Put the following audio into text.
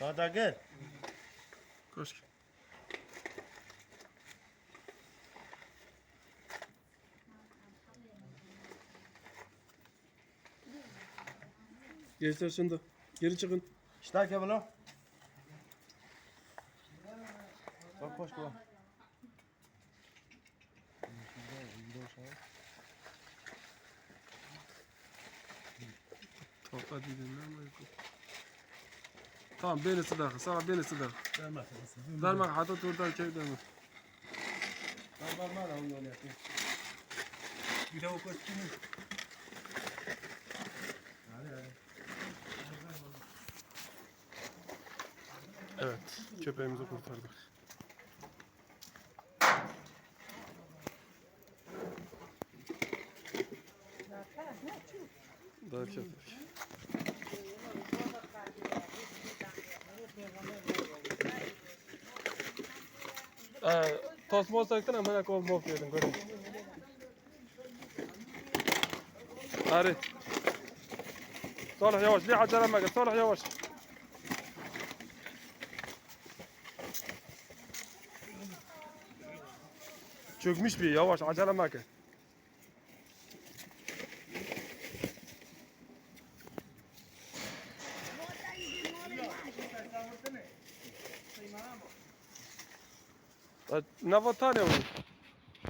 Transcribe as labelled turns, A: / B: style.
A: Not
B: that good. Mm-hmm. Gençler şimdi geri çıkın.
A: İşte ki bunu. Bak koş bu.
B: Hadi gidelim. lan, hadi. Tamam beni sıdak. Sana beni sıdak. Verme hatta turdan çek deme.
A: Var var onu yapayım. Bir de o koş kimi? Hadi hadi.
B: Evet köpeğimizi kurtardık. Daha köpek. Ee, tosma olsaydın ama ne kol mop yedin görün. Hadi. Salih yavaş, acele etme, Salih yavaş. Çökmüş bir yavaş, acele etme. Ne var tane bu?